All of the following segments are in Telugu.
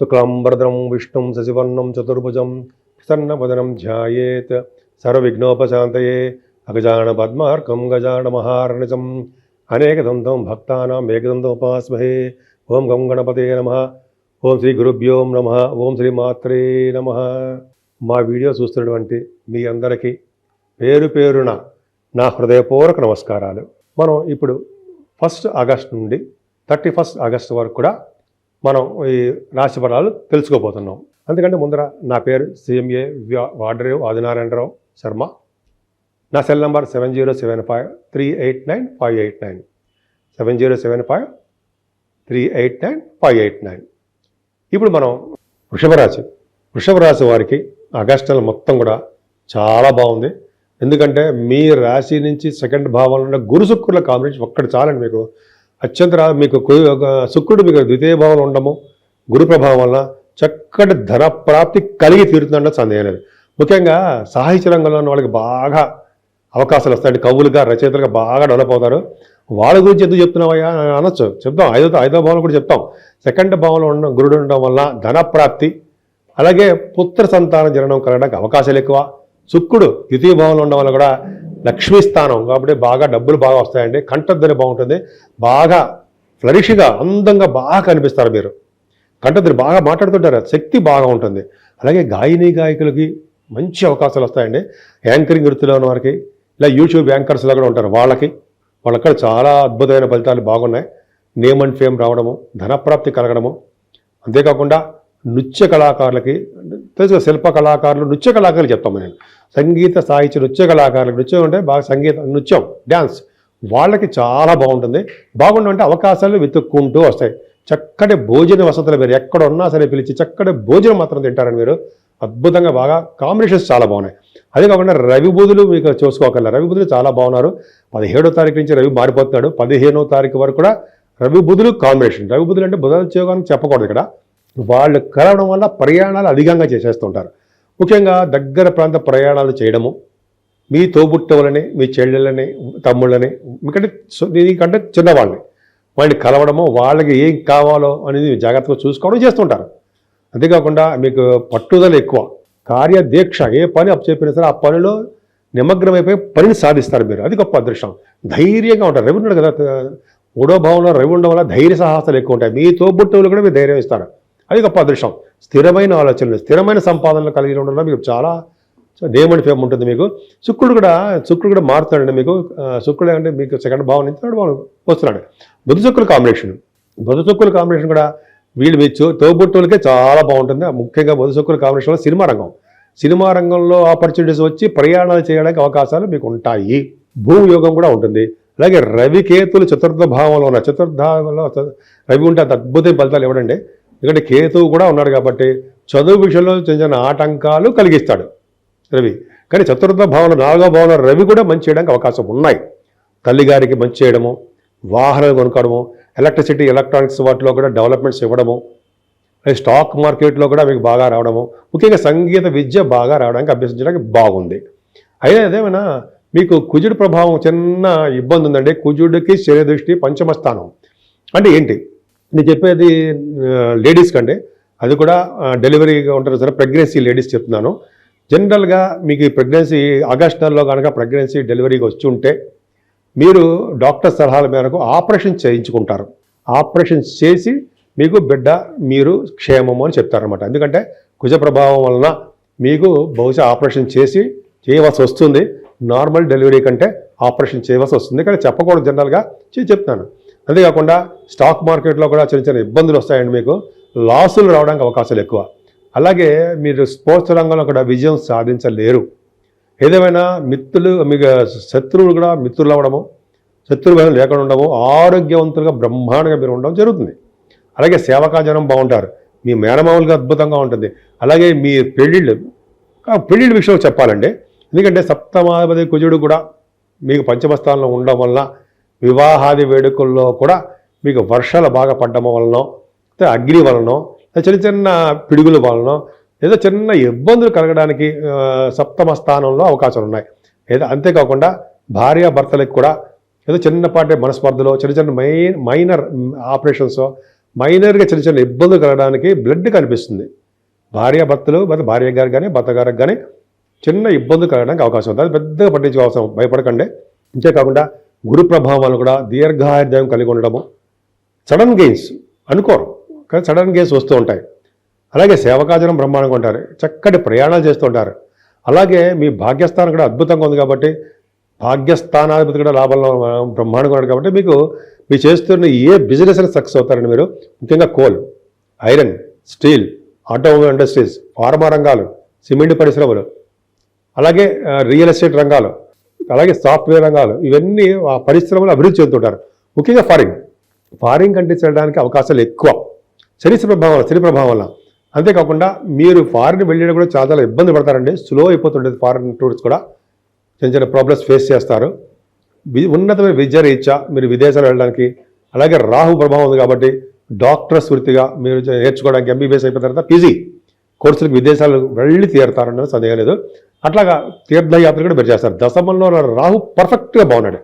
శుక్లాంబరదరం విష్ణుం శశివర్ణం చతుర్భుజం ప్రసన్నవదనం ధ్యాయేత్. సర్వవిఘ్నోపశాంతయే. అగజాన పద్మార్కం గజాన మహారణిజం అనేకదంతం భక్తానాం ఏకదంతోపాస్మహే. ఓం గం గణపతే నమ. ఓం శ్రీ గురుభ్యో నమ. ఓం శ్రీ మాత్రే నమ. మా వీడియో చూస్తున్నటువంటి మీ అందరికీ పేరు పేరున నా హృదయపూర్వక నమస్కారాలు. మనం ఇప్పుడు ఫస్ట్ ఆగస్ట్ నుండి థర్టీ ఫస్ట్ ఆగస్ట్ వరకు కూడా మనం ఈ రాశి ఫలాలు తెలుసుకోబోతున్నాం. అందుకంటే ముందర నా పేరు సిఎంఏ వాడరేవ్ ఆదినారాయణరావు శర్మ. నా cell number seven zero seven five three eight nine five eight nine. Seven zero seven five three eight nine five eight nine. ఇప్పుడు మనం వృషభరాశి వృషభరాశి వారికి ఆగస్ట్ నెల మొత్తం కూడా చాలా బాగుంది. ఎందుకంటే మీ రాశి నుంచి సెకండ్ భావంలో ఉన్న గురు శుక్రుల కాంబినేషన్ ఒక్కటి చాలండి మీకు. అత్యంత మీకు శుక్రుడు మీకు ద్వితీయ భావంలో ఉండము గురు ప్రభావం వల్ల చక్కటి ధన ప్రాప్తి కలిగి తీరుతుందన్న సందేహం లేదు. ముఖ్యంగా సాహిత్య రంగంలో ఉన్న వాళ్ళకి బాగా అవకాశాలు వస్తాయి. కవులుగా రచయితలుగా బాగా డెవలప్ అవుతారు. వాళ్ళ గురించి ఎందుకు చెప్తున్నావయ్యా? అని అనొచ్చు. చెప్తాం. ఐదో ఐదో భావంలో కూడా చెప్తాం. సెకండ్ భావంలో ఉన్న గురుడు ఉండడం వల్ల ధన ప్రాప్తి అలాగే పుత్ర సంతానం జరగడం కలగడానికి అవకాశాలు ఎక్కువ. శుక్రుడు ద్వితీయ భావంలో ఉండడం వల్ల కూడా లక్ష్మీ స్థానం కాబట్టి బాగా డబ్బులు బాగా వస్తాయండి. కంఠధ్వని బాగుంటుంది. బాగా ఫ్లరిష్గా అందంగా బాగా కనిపిస్తారు మీరు. కంఠధ్వని బాగా మాట్లాడుతుంటారు. శక్తి బాగా ఉంటుంది. అలాగే గాయని గాయకులకి మంచి అవకాశాలు వస్తాయండి. యాంకరింగ్ వృత్తిలో ఉన్న వారికి ఇలా యూట్యూబ్ యాంకర్స్లో కూడా ఉంటారు వాళ్ళకి. వాళ్ళక్కడ చాలా అద్భుతమైన ఫలితాలు బాగున్నాయి. నేమ్ అండ్ ఫేమ్ రావడము ధనప్రాప్తి కలగడము. అంతేకాకుండా నృత్య కళాకారులకి తెలుసు శిల్ప కళాకారులు నృత్య కళాకారులు చెప్తాము నేను సంగీత సాహిత్య నృత్య కళాకారులకు నృత్యం అంటే బాగా సంగీత నృత్యం డ్యాన్స్ వాళ్ళకి చాలా బాగుంటుంది. బాగుండమంటే అవకాశాలు వెతుక్కుంటూ వస్తాయి. చక్కటి భోజన వసతులు మీరు ఎక్కడ ఉన్నా సరే పిలిచి చక్కటి భోజనం మాత్రం తింటారని మీరు అద్భుతంగా బాగా కాంబినేషన్స్ చాలా బాగున్నాయి. అదే కాకుండా రవి బుధులు మీకు చూసుకోగలరు రవి బుధులు చాలా బాగున్నారు. పదిహేడో తారీఖు నుంచి రవి మారిపోతున్నాడు. పదిహేనో తారీఖు వరకు కూడా రవి బుధులు కాంబినేషన్ రవి బుధులు అంటే బుధోద్యోగానికి చెప్పకూడదు ఇక్కడ. వాళ్ళు కలవడం వల్ల ప్రయాణాలు అధికంగా చేసేస్తుంటారు. ముఖ్యంగా దగ్గర ప్రాంత ప్రయాణాలు చేయడము మీ తోబుట్టవులని మీ చెల్లెళ్ళని తమ్ముళ్ళని మీకంటే సు- నీకంటే చిన్నవాళ్ళని. వాళ్ళని కలవడము వాళ్ళకి ఏం కావాలో అనేది జాగ్రత్తగా చూసుకోవడం చేస్తుంటారు. అంతేకాకుండా మీకు పట్టుదల ఎక్కువ. కార్యదీక్ష ఏ పని అప్పచెప్పినా సరే ఆ పనిలో నిమగ్నమైపోయి పనిని సాధిస్తారు మీరు. అది గొప్ప అదృష్టం. ధైర్యంగా ఉంటారు. రవి ఉన్నాడు కదా మూడో భావంలో రవి ఉండడం వల్ల ధైర్య సాహసాలు ఎక్కువ ఉంటాయి. మీ తోబుట్టువులు కూడా మీరు ధైర్యం ఇస్తారు. అది గొప్ప అదృష్టం. స్థిరమైన ఆలోచనలు స్థిరమైన సంపాదనలు కలిగి ఉండడం మీకు చాలా నేమని ఫేమ్ ఉంటుంది మీకు. శుక్రుడు కూడా శుక్రుడు కూడా మారుతాడండి మీకు. శుక్రుడు అంటే మీకు సెకండ్ భావం నుంచి థర్డ్ భావం వస్తున్నాడు. బుధ శుక్రుల కాంబినేషన్ బుధ శుక్రుల కాంబినేషన్ కూడా వీళ్ళు మీ తోబుట్టులకే చాలా బాగుంటుంది. ముఖ్యంగా బుధ శుక్రుల కాంబినేషన్లో సినిమా రంగం. సినిమా రంగంలో ఆపర్చునిటీస్ వచ్చి ప్రయాణాలు చేయడానికి అవకాశాలు మీకు ఉంటాయి. భూమి యోగం కూడా ఉంటుంది. అలాగే రవికేతులు చతుర్థ భావంలో ఉన్న చతుర్థావంలో రవి ఉంటే అంత అద్భుతమైన ఫలితాలు ఇవ్వడండి ఎందుకంటే కేతువు కూడా ఉన్నాడు కాబట్టి చదువు విషయంలో చిన్న చిన్న ఆటంకాలు కలిగిస్తాడు రవి. కానీ చతుర్థ భావన నాలుగో భావన రవి కూడా మంచి చేయడానికి అవకాశం ఉన్నాయి. తల్లిగారికి మంచి చేయడము వాహనాలు కొనుక్కోవడము ఎలక్ట్రిసిటీ ఎలక్ట్రానిక్స్ వాటిలో కూడా డెవలప్మెంట్స్ ఇవ్వడము స్టాక్ మార్కెట్లో కూడా మీకు బాగా రావడము ముఖ్యంగా సంగీత విద్య బాగా రావడానికి అభ్యసించడానికి బాగుంది. అయితే అదేమైనా మీకు కుజుడు ప్రభావం చిన్న ఇబ్బంది ఉందండి. కుజుడికి శరీర దృష్టి పంచమ స్థానం. అంటే ఏంటి? నేను చెప్పేది లేడీస్ కంటే అది కూడా డెలివరీగా ఉంటారు సరే ప్రెగ్నెన్సీ లేడీస్ చెప్తున్నాను. జనరల్గా మీకు ఈ ప్రెగ్నెన్సీ ఆగస్ట్ నెలలో కనుక ప్రెగ్నెన్సీ డెలివరీకి వచ్చి ఉంటే మీరు డాక్టర్ సలహాల మేరకు ఆపరేషన్ చేయించుకుంటారు. ఆపరేషన్ చేసి మీకు బిడ్డ మీరు క్షేమము అని చెప్తారనమాట ఎందుకంటే కుజ ప్రభావం వలన మీకు బహుశా ఆపరేషన్ చేసి చేయవలసి వస్తుంది. నార్మల్ డెలివరీ కంటే ఆపరేషన్ చేయవలసి వస్తుంది. కానీ చెప్పకూడదు జనరల్గా చెప్తున్నాను. చెప్తాను అంతేకాకుండా స్టాక్ మార్కెట్లో కూడా చిన్న చిన్న ఇబ్బందులు వస్తాయండి మీకు. లాసులు రావడానికి అవకాశాలు ఎక్కువ. అలాగే మీరు స్పోర్ట్స్ రంగంలో కూడా విజయం సాధించలేరు. ఏదేమైనా మిత్రులు మీకు శత్రువులు కూడా మిత్రులు అవ్వడము శత్రుభయం లేకుండా ఉండము ఆరోగ్యవంతులుగా బ్రహ్మాండంగా మీరు ఉండడం జరుగుతుంది. అలాగే సేవకాజనం బాగుంటారు. మీ మేనమామలుగా అద్భుతంగా ఉంటుంది. అలాగే మీ పెళ్ళిళ్ళు ఆ పెళ్ళిళ్ళ విషయంలో చెప్పాలండి. ఎందుకంటే సప్తమాధిపతి కుజుడు కూడా మీకు పంచమస్థానంలో ఉండడం వల్ల వివాహాది వేడుకల్లో కూడా మీకు వర్షాలు బాగా పడ్డం వలన అగ్ని వలన చిన్న చిన్న పిడుగుల వలన ఏదో చిన్న ఇబ్బందులు కలగడానికి సప్తమ స్థానంలో అవకాశాలు ఉన్నాయి. ఏదో అంతేకాకుండా భార్య భర్తలకు కూడా ఏదో చిన్నపాటి మనస్పర్ధలో చిన్న చిన్న మై మైనర్ ఆపరేషన్స్ మైనర్గా చిన్న చిన్న ఇబ్బందులు కలగడానికి బ్లడ్ కనిపిస్తుంది. భార్య భర్తలు మరి భార్య గారు కానీ భర్త గారికి కానీ చిన్న ఇబ్బందులు కలగడానికి అవకాశం ఉంది. అది పెద్దగా పట్టించుకోవాల్సిన భయపడకండి. అంతేకాకుండా గురు ప్రభావాలు కూడా దీర్ఘాయుర్దాయం కలిగి ఉండడము సడన్ గెయిన్స్ అనుకోరు. కానీ సడన్ గెయిన్స్ వస్తూ ఉంటాయి. అలాగే సేవకాచరం బ్రహ్మాండంగా ఉంటారు. చక్కటి ప్రయాణాలు చేస్తూ ఉంటారు. అలాగే మీ భాగ్యస్థానం కూడా అద్భుతంగా ఉంది కాబట్టి భాగ్యస్థానాధిపతి కూడా లాభంలో బ్రహ్మాండంగా ఉన్నాడు కాబట్టి మీకు మీరు చేస్తున్న ఏ బిజినెస్ అని సక్సెస్ అవుతారండి మీరు. ముఖ్యంగా coal iron steel automobile industries pharma రంగాలు సిమెంట్ పరిశ్రమలు అలాగే రియల్ ఎస్టేట్ రంగాలు అలాగే సాఫ్ట్వేర్ రంగాలు ఇవన్నీ ఆ పరిశ్రమలు అభివృద్ధి చెందుతుంటారు. ముఖ్యంగా ఫారిన్. ఫారిన్ కంట్రీస్ వెళ్ళడానికి అవకాశాలు ఎక్కువ. శని ప్రభావం వల్ల శని ప్రభావం వల్ల అంతేకాకుండా మీరు ఫారిన్ వెళ్ళడం కూడా చాలా చాలా ఇబ్బంది పడతారండి. స్లో అయిపోతుండేది ఫారిన్ టూర్స్ కూడా. చిన్న చిన్న ప్రాబ్లమ్స్ ఫేస్ చేస్తారు. వి- ఉన్నతమైన విద్య రీత్యా మీరు విదేశాలు వెళ్ళడానికి అలాగే రాహు ప్రభావం ఉంది కాబట్టి డాక్టర్స్ వృత్తిగా మీరు నేర్చుకోవడానికి ఎంబీబీఎస్ అయిపోయిన తర్వాత పీజీ కోర్సులకు విదేశాలు వెళ్ళి తీరుతారన్నది సందేహం లేదు. అట్లాగా తీర్థయాత్ర కూడా మీరు చేస్తారు. దశమంలో రాహు పర్ఫెక్ట్గా బాగున్నాడు.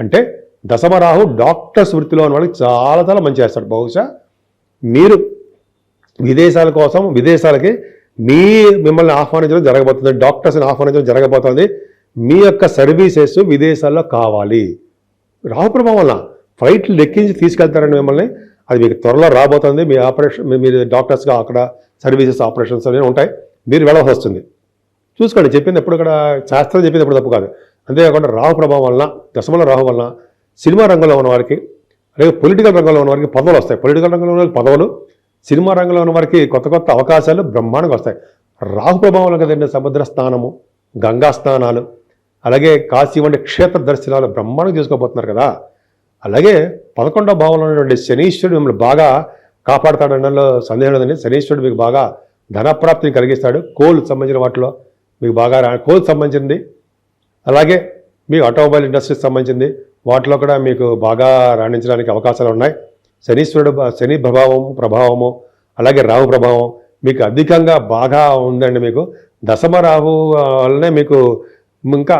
అంటే దశమరాహు డాక్టర్స్ వృత్తిలో ఉన్న వాళ్ళకి చాలా చాలా మంచి చేస్తాడు. బహుశా మీరు విదేశాల కోసం విదేశాలకి మీ మిమ్మల్ని ఆహ్వానించడం జరగబోతుంది డాక్టర్స్ని ఆహ్వానించడం జరగబోతుంది. మీ యొక్క సర్వీసెస్ విదేశాల్లో కావాలి. రాహు ప్రభావం వల్ల ఫ్లైట్లు లెక్కించి తీసుకెళ్తారండి మిమ్మల్ని. అది మీకు త్వరలో రాబోతుంది. మీ ఆపరేషన్ మీ- మీరు డాక్టర్స్గా అక్కడ సర్వీసెస్ ఆపరేషన్స్ అనేవి ఉంటాయి. మీరు వెళ్ళవలసి వస్తుంది. చూసుకోండి చెప్పింది ఎప్పుడు ఇక్కడ శాస్త్రం చెప్పింది ఎప్పుడు తప్పు కాదు. అంతేకాకుండా రాహు ప్రభావం వలన దశమల రాహు వలన సినిమా రంగంలో ఉన్న వారికి అలాగే పొలిటికల్ రంగంలో ఉన్న వారికి పదవులు వస్తాయి. పొలిటికల్ రంగంలో ఉన్న పదవులు సినిమా రంగంలో ఉన్న వారికి కొత్త కొత్త అవకాశాలు బ్రహ్మాండంగా వస్తాయి. రాహు ప్రభావంలో కదండి సముద్ర స్నానము గంగా స్నానాలు అలాగే కాశీ వంటి క్షేత్ర దర్శనాలు బ్రహ్మాండం చేసుకోబోతున్నారు కదా. అలాగే పదకొండవ భావంలో ఉన్నటువంటి శనీశ్వరుడు మిమ్మల్ని బాగా కాపాడతాడనలో సందేహం లేదండి. శనీశ్వరుడు మీకు బాగా ధనప్రాప్తిని కలిగిస్తాడు. కోల్ సంబంధించిన వాటిలో మీకు బాగా రా- కోల్ సంబంధించింది. అలాగే మీ ఆటోమొబైల్ ఇండస్ట్రీకి సంబంధించింది. వాటిలో కూడా మీకు బాగా రాణించడానికి అవకాశాలు ఉన్నాయి. శనీశ్వరుడు శని ప్రభావం ప్రభావము అలాగే రాహు ప్రభావం మీకు అధికంగా బాగా ఉందండి మీకు. దశమ రాహు వల్లనే మీకు ఇంకా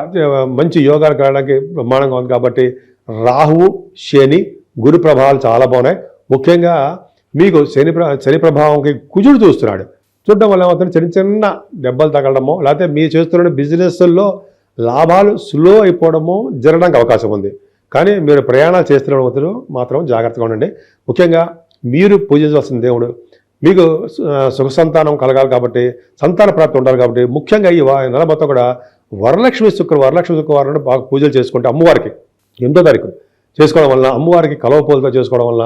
మంచి యోగాలు కలడానికి బ్రహ్మాండంగా ఉంది కాబట్టి రాహువు శని గురు ప్రభావాలు చాలా బాగున్నాయి. ముఖ్యంగా మీకు శని ప్ర శని ప్రభావంకి కుజుడు చూస్తున్నాడు. చూడడం వల్ల ఏమవుతుంది చిన్న చిన్న దెబ్బలు తగలడము లేకపోతే మీరు చేస్తున్న బిజినెస్లో లాభాలు స్లో అయిపోవడము జరగడానికి అవకాశం ఉంది. కానీ మీరు ప్రయాణాలు చేస్తున్న వ్యక్తులు మాత్రం జాగ్రత్తగా ఉండండి. ముఖ్యంగా మీరు పూజించవలసిన దేవుడు. మీకు సుఖ సంతానం కలగాలి కాబట్టి సంతాన ప్రాప్తి ఉండాలి కాబట్టి ముఖ్యంగా ఈ నెల మొత్తం కూడా వరలక్ష్మి శుక్రవారం వరలక్ష్మి శుక్రవారం బాగా పూజలు చేసుకుంటే అమ్మవారికి ఎనిమిదో తారీఖు చేసుకోవడం వల్ల అమ్మవారికి కలవ పూలతో చేసుకోవడం వల్ల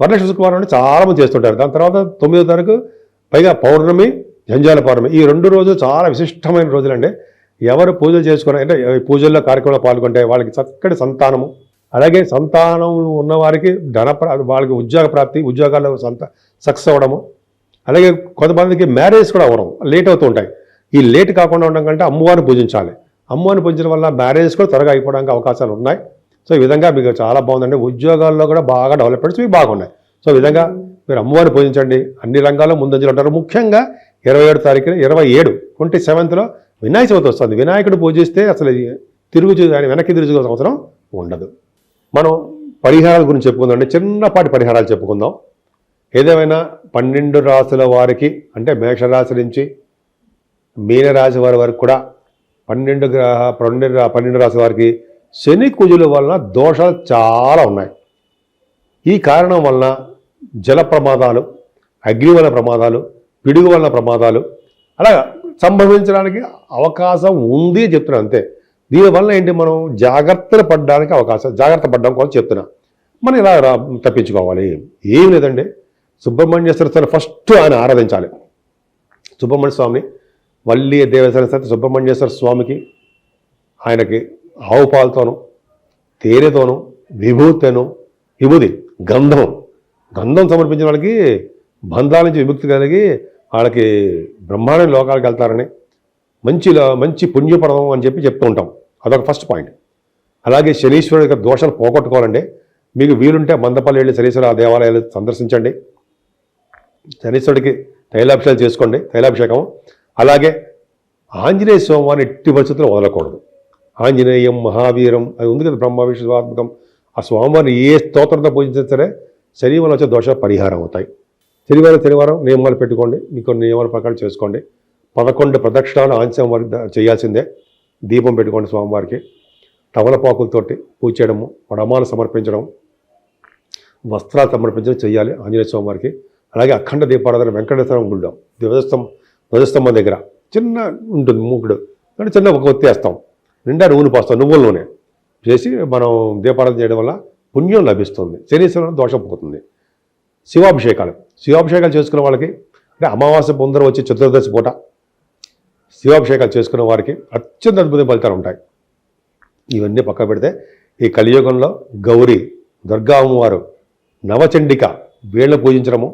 వరలక్ష్మి శుక్రవారం అంటే చాలా చేస్తుంటారు. దాని తర్వాత తొమ్మిదో తారీఖు పైగా పౌర్ణమి జంజాల పౌర్ణమి. ఈ రెండు రోజులు చాలా విశిష్టమైన రోజులండి. ఎవరు పూజలు చేసుకుని అంటే పూజల్లో కార్యక్రమంలో పాల్గొంటే వాళ్ళకి చక్కటి సంతానము. అలాగే సంతానం ఉన్నవారికి ధన వాళ్ళకి ఉద్యోగ ప్రాప్తి ఉద్యోగాల్లో సంత సక్సెస్ అవ్వడము. అలాగే కొంతమందికి మ్యారేజ్ కూడా అవ్వడం లేట్ అవుతూ ఉంటాయి. ఈ లేట్ కాకుండా ఉండడం కంటే అమ్మవారిని పూజించాలి. అమ్మవారిని పూజించడం వల్ల మ్యారేజ్ కూడా త్వరగా అయిపోవడానికి అవకాశాలు ఉన్నాయి. సో ఈ విధంగా మీకు చాలా బాగుందండి. ఉద్యోగాల్లో కూడా బాగా డెవలప్మెంట్స్ మీకు బాగున్నాయి. సో ఈ విధంగా మీరు అమ్మవారిని పూజించండి. అన్ని రంగాల్లో ముందంజలు ఉంటారు. ముఖ్యంగా ఇరవై ఏడు తారీఖున ఇరవై ఏడు ట్వంటీ సెవెంత్లో వినాయక చవితి వస్తుంది. వినాయకుడు పూజిస్తే అసలు తిరుగు ఆయన వెనక్కి తిరుచుకోవాల్సిన అవసరం ఉండదు. మనం పరిహారాల గురించి చెప్పుకుందాం చిన్నపాటి పరిహారాలు చెప్పుకుందాం. ఏదేమైనా పన్నెండు రాసుల వారికి అంటే మేషరాశి నుంచి మీనరాశి వారి వరకు కూడా పన్నెండు గ్రహ పన్నెండు పన్నెండు రాశి వారికి శని కుజుల వలన దోషాలు చాలా ఉన్నాయి. ఈ కారణం వలన జల ప్రమాదాలు అగ్ని వలన ప్రమాదాలు పిడుగు వలన ప్రమాదాలు అలాగా సంభవించడానికి అవకాశం ఉంది అని చెప్తున్నా అంతే. దీనివల్ల ఏంటి మనం జాగ్రత్తలు పడడానికి అవకాశం జాగ్రత్త పడడం కోసం చెప్తున్నా. మనం ఇలా తప్పించుకోవాలి. ఏం లేదండి. సుబ్రహ్మణ్యేశ్వర స్వామి ఫస్ట్ ఆయన ఆరాధించాలి. సుబ్రహ్మణ్య స్వామిని వల్లి దేవేశ్వర సత్య సుబ్రహ్మణ్యేశ్వర స్వామికి ఆయనకి ఆవు పాలతోనూ తేనెతోనూ విభూతిను విభూది గంధం. గంధం సమర్పించిన వాళ్ళకి బంధాల నుంచి విముక్తి కలిగి వాళ్ళకి బ్రహ్మాండ లోకాలకు వెళ్తారని మంచి మంచి పుణ్యపడడం అని చెప్పి చెప్తూ ఉంటాం. అదొక ఫస్ట్ పాయింట్ అలాగే శనీశ్వరుడి యొక్క దోషాలు పోగొట్టుకోవాలండి. మీకు వీలుంటే మందపల్లి వెళ్ళి శనీశ్వర దేవాలయాలు సందర్శించండి. శనీశ్వరుడికి తైలాభిషేకం చేసుకోండి తైలాభిషేకం. అలాగే ఆంజనేయ స్వామివారిని ఎట్టి పరిస్థితుల్లో వదలకూడదు. ఆంజనేయం మహావీరం అది ఉంది కదా బ్రహ్మ విష్ణువాత్మకం ఆ స్వామివారిని ఏ స్తోత్రంతో పూజించినా సరే శరీరంలో వచ్చే దోషాలు పరిహారం అవుతాయి. శనివారం శనివారం నియమాలు పెట్టుకోండి. మీకు నియమాల ప్రకారం చేసుకోండి. పదకొండు ప్రదక్షిణాలు ఆంశం వారికి చేయాల్సిందే. దీపం పెట్టుకోండి స్వామివారికి. తమలపాకులతోటి పూజ చేయడము పడమాలు సమర్పించడం వస్త్రాలు సమర్పించడం చేయాలి ఆంజనేయ స్వామి వారికి అలాగే అఖండ దీపారాధన వెంకటేశ్వరం గుళ్ళో ధ్వజస్తం ధ్వజస్తంభం దగ్గర చిన్న ఉంటుంది మూకుడు. అంటే చిన్న ఒక ఒత్తి వేస్తాం. నిండా నువ్వులు పోస్తాం నువ్వుల నూనె. చేసి మనం దీపారాధన చేయడం వల్ల పుణ్యం లభిస్తుంది. శనీశ్వరం దోషం పోతుంది. శివాభిషేకాలు. శివాభిషేకాలు చేసుకున్న వాళ్ళకి అంటే అమావాస్య పొందర వచ్చే చతుర్దశి పూట శివాభిషేకాలు చేసుకున్న వారికి అత్యంత అద్భుత ఫలితాలు ఉంటాయి. ఇవన్నీ పక్క పెడితే ఈ కలియుగంలో గౌరీ దుర్గా అమ్మవారు నవచండిక వీళ్ళని పూజించడము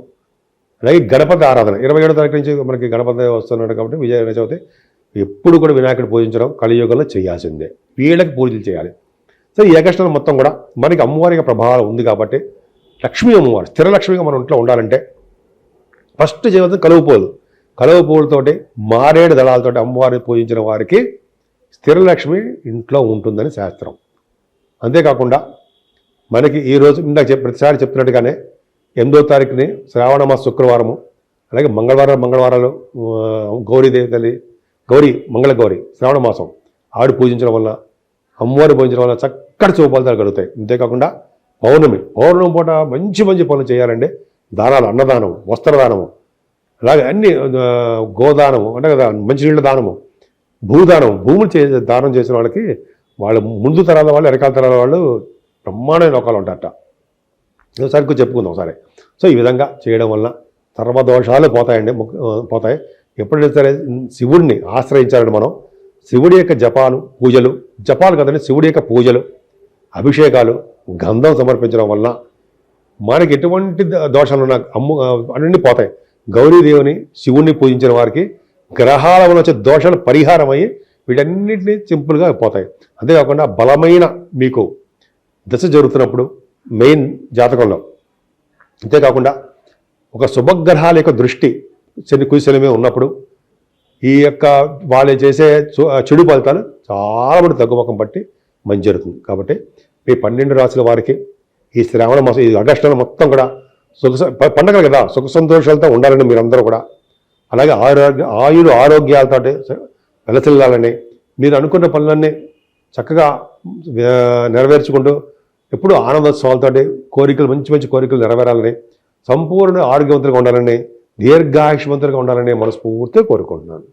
అలాగే గణపతి ఆరాధన. ఇరవై ఏడో తారీఖు నుంచి మనకి గణపతి వస్తున్నాడు కాబట్టి విజయ చవితి. ఎప్పుడు కూడా వినాయకుడు పూజించడం కలియుగంలో చేయాల్సిందే. వీళ్ళకి పూజలు చేయాలి. సో ఈ ఏకష్టం మొత్తం కూడా మనకి అమ్మవారికి ప్రభావం ఉంది కాబట్టి లక్ష్మీ అమ్మవారు స్థిర లక్ష్మిగా మన ఇంట్లో ఉండాలంటే ఫస్ట్ జీవితం కలువు కలువపోలతోటి పూలతోటి మారేడు దళాలతోటి అమ్మవారిని పూజించిన వారికి స్థిరలక్ష్మి ఇంట్లో ఉంటుందని శాస్త్రం. అంతేకాకుండా మనకి ఈరోజు ఇందాక చెప్ ప్రతిసారి చెప్తున్నట్టుగానే ఎనిమిదో తారీఖుని శ్రావణ మాస శుక్రవారము అలాగే మంగళవారం మంగళవారాలు ఆ, గౌరీదేవి తల్లి గౌరీ మంగళ గౌరి శ్రావణ మాసం ఆవిడ పూజించడం వల్ల అమ్మవారి పూజించడం వల్ల చక్కటి శుభఫలితాలు కలుగుతాయి. అంతేకాకుండా పౌర్ణమి. పౌర్ణమి పూట మంచి మంచి పనులు చేయాలండి. దానాలు అన్నదానం వస్త్రదానము అలాగే అన్ని గోదానము అంటే కదా మంచినీళ్ళ దానము భూదానం భూములు చే దానం చేసిన వాళ్ళకి వాళ్ళు ముందు తరాల వాళ్ళు వెనకాల తరాల వాళ్ళు బ్రహ్మాండమైన లోకాలు ఉంటారట. ఒకసారి చెప్పుకుందాం ఒకసారి. సో ఈ విధంగా చేయడం వల్ల సర్వదోషాలు పోతాయండి. పోతాయి. ఎప్పుడైతే సరే శివుడిని ఆశ్రయించాలని మనం. శివుడి యొక్క జపాలు పూజలు. జపాలు కదండి శివుడి యొక్క పూజలు అభిషేకాలు గంధం సమర్పించడం వలన మనకి ఎటువంటి దోషాలు ఉన్నా అమ్ము అన్నీ పోతాయి. గౌరీదేవిని శివుణ్ణి పూజించిన వారికి గ్రహాల వల్ల వచ్చే దోషాలు పరిహారం అయ్యి వీటన్నిటిని సింపుల్గా పోతాయి. అంతేకాకుండా బలమైన మీకు దశ జరుగుతున్నప్పుడు మెయిన్ జాతకంలో. అంతేకాకుండా ఒక శుభగ్రహాల యొక్క దృష్టి శని కుశలమే ఉన్నప్పుడు ఈ యొక్క వాళ్ళు చేసే చెడు ఫలితాలు చాలా మంది తగ్గుముఖం పట్టి మంచి జరుగుతుంది. కాబట్టి మీ పన్నెండు రాసుల వారికి ఈ శ్రావణ మాసం ఈ అగస్టులో మొత్తం కూడా సుఖ పండగలు కదా సుఖ సంతోషాలతో ఉండాలని మీరందరూ కూడా. అలాగే ఆరోగ్య ఆయులు ఆరోగ్యాలతో వెలసిల్లాలని మీరు అనుకున్న పనులన్నీ చక్కగా నెరవేర్చుకుంటూ ఎప్పుడూ ఆనందోత్సవాలతో కోరికలు మంచి మంచి కోరికలు నెరవేరాలని సంపూర్ణ ఆరోగ్యవంతులుగా ఉండాలని దీర్ఘాయుష్మంతులుగా ఉండాలని మనస్ఫూర్తిగా కోరుకుంటున్నాను.